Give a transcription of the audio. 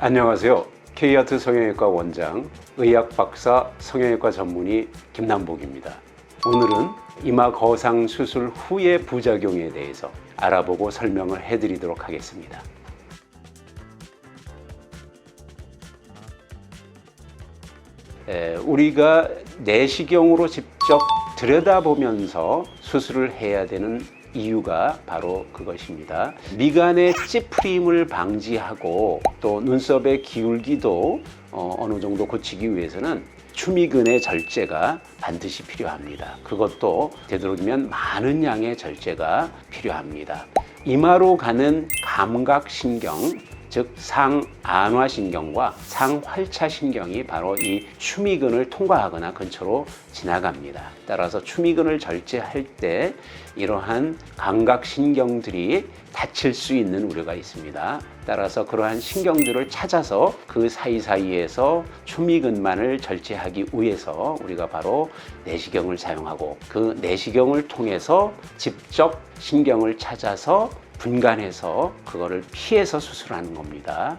안녕하세요. K아트 성형외과 원장, 의학 박사 성형외과 전문의 김남복입니다. 오늘은 이마 거상 수술 후의 부작용에 대해서 알아보고 설명을 해드리도록 하겠습니다. 에, 우리가 내시경으로 직접 들여다보면서 수술을 해야 되는 이유가 바로 그것입니다. 미간의 찌푸림을 방지하고 또 눈썹의 기울기도 어, 어느 정도 고치기 위해서는 추미근의 절제가 반드시 필요합니다. 그것도 되도록이면 많은 양의 절제가 필요합니다. 이마로 가는 감각신경, 즉 상안화신경과 상활차신경이 바로 이 추미근을 통과하거나 근처로 지나갑니다. 따라서 추미근을 절제할 때 이러한 감각신경들이 다칠 수 있는 우려가 있습니다. 따라서 그러한 신경들을 찾아서 그 사이사이에서 추미근만을 절제하기 위해서 우리가 바로 내시경을 사용하고 그 내시경을 통해서 직접 신경을 찾아서 분간해서 그거를 피해서 수술하는 겁니다.